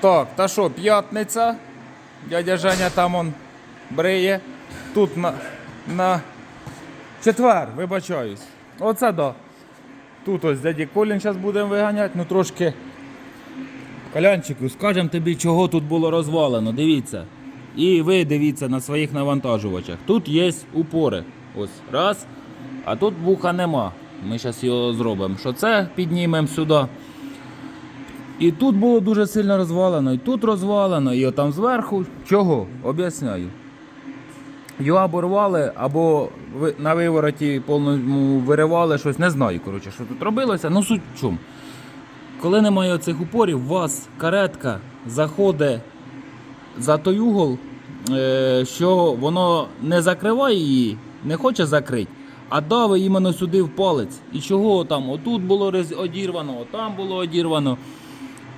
Так, та що, п'ятниця. Дядя Женя там он бриє. Тут на, на четвер, вибачаюсь. Оце да. Тут ось дяді Колін зараз будемо виганяти, ну трошки. Колянчику, скажемо тобі, чого тут було розвалено. Дивіться. І ви дивіться на своїх навантажувачах. Тут є упори. Ось раз. А тут вуха нема. Ми зараз його зробимо. Що це піднімемо сюди. І тут було дуже сильно розвалено, і тут розвалено, і отам зверху. Чого? Об'ясняю. Його або рвали, або на вивороті повному виривали щось, не знаю, коротше, що тут робилося. Ну суть в чому. Коли немає цих упорів, у вас каретка заходить за той угол, е, що воно не закриває її, не хоче закрити, а давить іменно сюди в палець. І чого там? Отут було одірвано, отам було одірвано.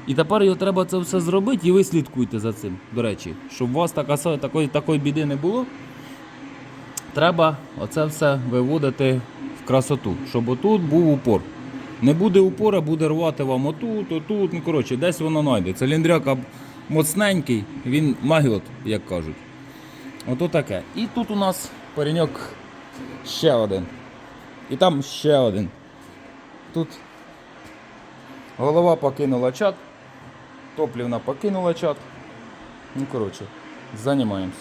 І тепер його треба це все зробити, і ви слідкуйте за цим. До речі, щоб у вас така, такої, такої біди не було. Треба оце все виводити в красоту, щоб отут був упор. Не буде упора, буде рвати вам отут, отут. Ну, коротше, десь воно знайде. Циліндряка моцненький, він магіот, як кажуть. Ото таке. І тут у нас пареньок ще один. І там ще один. Тут голова покинула чат, Топлівна покинула чат. Ну, коротше, займаємось.